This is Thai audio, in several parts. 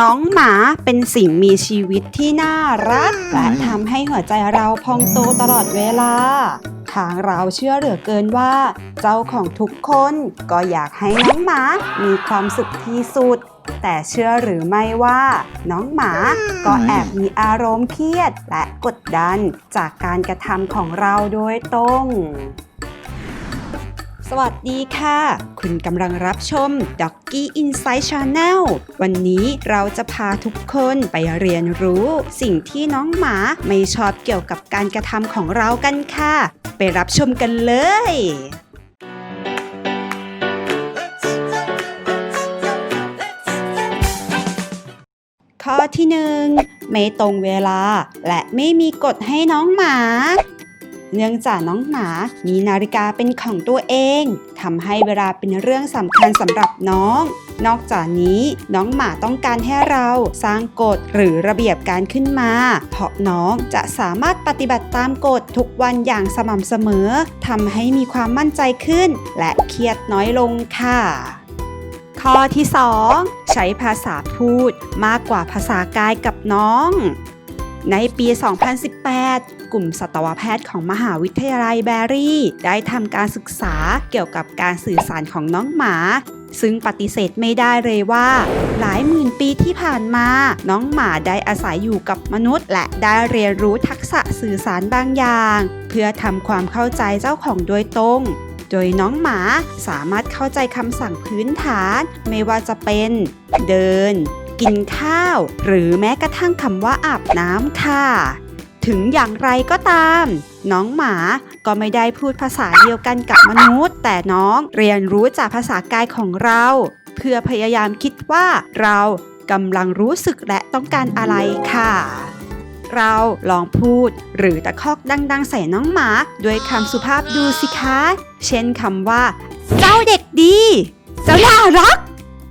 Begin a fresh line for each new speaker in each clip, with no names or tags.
น้องหมาเป็นสิ่งมีชีวิตที่น่ารัก และทำให้หัวใจเราพองโตตลอดเวลา ทางเราเชื่อเหลือเกินว่า เจ้าของทุกคนก็อยากให้น้องหมามีความสุขที่สุด แต่เชื่อหรือไม่ว่า น้องหมาก็แอบมีอารมณ์เครียดและกดดันจากการกระทำของเราโดยตรง สวัสดีค่ะ คุณกำลังรับชม Doggy Insight Channel วันนี้เราจะพาทุกคนไปเรียนรู้สิ่งที่น้องหมาไม่ชอบเกี่ยวกับการกระทำของเรากันค่ะ ไปรับชมกันเลยข้อที่หนึ่งไม่ตรงเวลา และไม่มีกฎให้น้องหมา เนื่องจากน้องหมามีนาฬิกาเป็นของตัวเองทำให้เวลาเป็นเรื่องสำคัญสำหรับน้อง นอกจากนี้น้องหมาต้องการให้เราสร้างกฎหรือระเบียบการขึ้นมา เพราะน้องจะสามารถปฏิบัติตามกฎทุกวันอย่างสม่ำเสมอทำให้มีความมั่นใจขึ้น และเครียดน้อยลงค่ะข้อที่ 2 ใช้ภาษาพูดมากกว่าภาษากายกับน้อง ในปี 2018 กลุ่มสัตวแพทย์ของมหาวิทยาลัยแบรี่ ได้ทำการศึกษาเกี่ยวกับการสื่อสารของน้องหมา ซึ่งปฏิเสธไม่ได้เลยว่า หลายหมื่นปีที่ผ่านมา น้องหมาได้อาศัยอยู่กับมนุษย์ และได้เรียนรู้ทักษะสื่อสารบางอย่าง เพื่อทำความเข้าใจเจ้าของโดยตรงโดยน้องหมาสามารถเข้าใจคำสั่งพื้นฐาน ไม่ว่าจะเป็น เดิน กินข้าว หรือแม้กระทั่งคำว่าอาบน้ำค่ะ ถึงอย่างไรก็ตาม น้องหมาก็ไม่ได้พูดภาษาเดียวกันกับมนุษย์ แต่น้องเรียนรู้จากภาษากายของเรา เพื่อพยายามคิดว่าเรากำลังรู้สึกและต้องการอะไรค่ะ เราลองพูดหรือตะคอกดัง ๆ ใส่น้องหมาด้วยคำสุภาพดูสิคะ เช่นคำว่า เจ้าเด็กดี เจ้าน่ารัก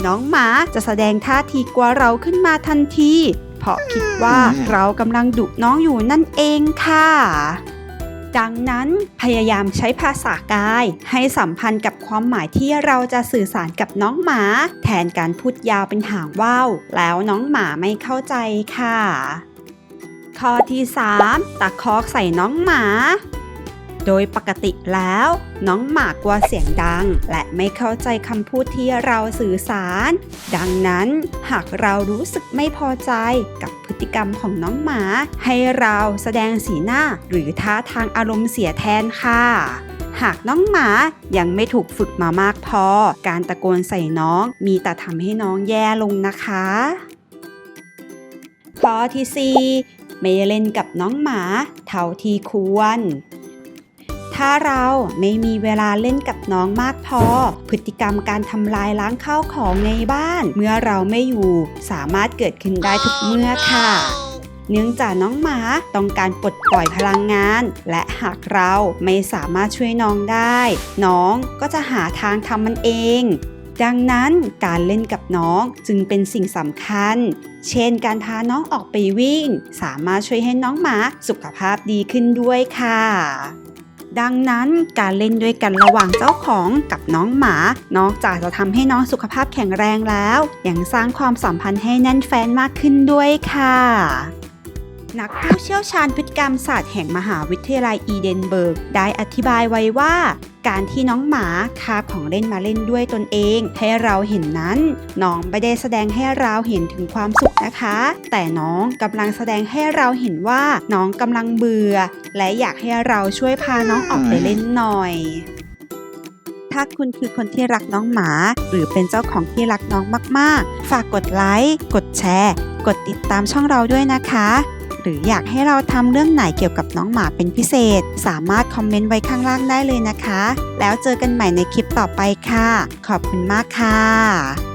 น้องหมาจะแสดงท่าทีกลัวเราขึ้นมาทันทีเพราะคิดว่าเรากำลังดุน้องอยู่นั่นเองค่ะ ดังนั้นพยายามใช้ภาษากายให้สัมพันธ์กับความหมายที่เราจะสื่อสารกับน้องหมา แทนการพูดยาวเป็นหางว่าวแล้วน้องหมาไม่เข้าใจค่ะ ข้อที่ 3 ตะคอกใส่น้องหมา โดยปกติแล้ว น้องหมากลัวเสียงดัง และไม่เข้าใจคำพูดที่เราสื่อสาร ดังนั้นหากเรารู้สึกไม่พอใจกับพฤติกรรมของน้องหมา ให้เราแสดงสีหน้าหรือท่าทางอารมณ์เสียแทนค่ะหากน้องหมายังไม่ถูกฝึกมามากพอ การตะโกนใส่น้องมีแต่ทำให้น้องแย่ลงนะคะ ข้อที่ 4 ไม่เล่นกับน้องหมา เท่าที่ควร ถ้าเราไม่มีเวลาเล่นกับน้องมากพอ พฤติกรรมการทำลายล้างข้าวของในบ้าน เมื่อเราไม่อยู่ สามารถเกิดขึ้นได้ทุกเมื่อค่ะเนื่องจากน้องหมาต้องการปลดปล่อยพลังงาน และหากเราไม่สามารถช่วยน้องได้ น้องก็จะหาทางทำมันเอง ดังนั้นการเล่นกับน้องจึงเป็นสิ่งสำคัญ เช่นการพาน้องออกไปวิ่ง สามารถช่วยให้น้องหมาสุขภาพดีขึ้นด้วยค่ะ ดังนั้นการเล่นด้วยกันระหว่างเจ้าของกับน้องหมา นอกจากจะทำให้น้องสุขภาพแข็งแรงแล้ว ยังสร้างความสัมพันธ์ให้แน่นแฟนมากขึ้นด้วยค่ะ นักผู้เชี่ยวชาญพฤติกรรมศาสตร์แห่งมหาวิทยาลัยอีเดนเบิร์ก ได้อธิบายไว้ว่าการที่น้องหมาคาบของเล่นมาเล่นด้วยตนเอง ให้เราเห็นนั้น น้องไม่ได้แสดงให้เราเห็นถึงความสุขนะคะ แต่น้องกำลังแสดงให้เราเห็นว่าน้องกำลังเบื่อ และอยากให้เราช่วยพาน้องออกไปเล่นหน่อย ถ้าคุณคือคนที่รักน้องหมา หรือเป็นเจ้าของที่รักน้องมาก ๆ ฝากกดไลค์กดแชร์ กดติดตามช่องเราด้วยนะคะ หรืออยากให้เราทำเรื่องไหนเกี่ยวกับน้องหมาเป็นพิเศษ สามารถคอมเมนต์ไว้ข้างล่างได้เลยนะคะ แล้วเจอกันใหม่ในคลิปต่อไปค่ะ ขอบคุณมากค่ะ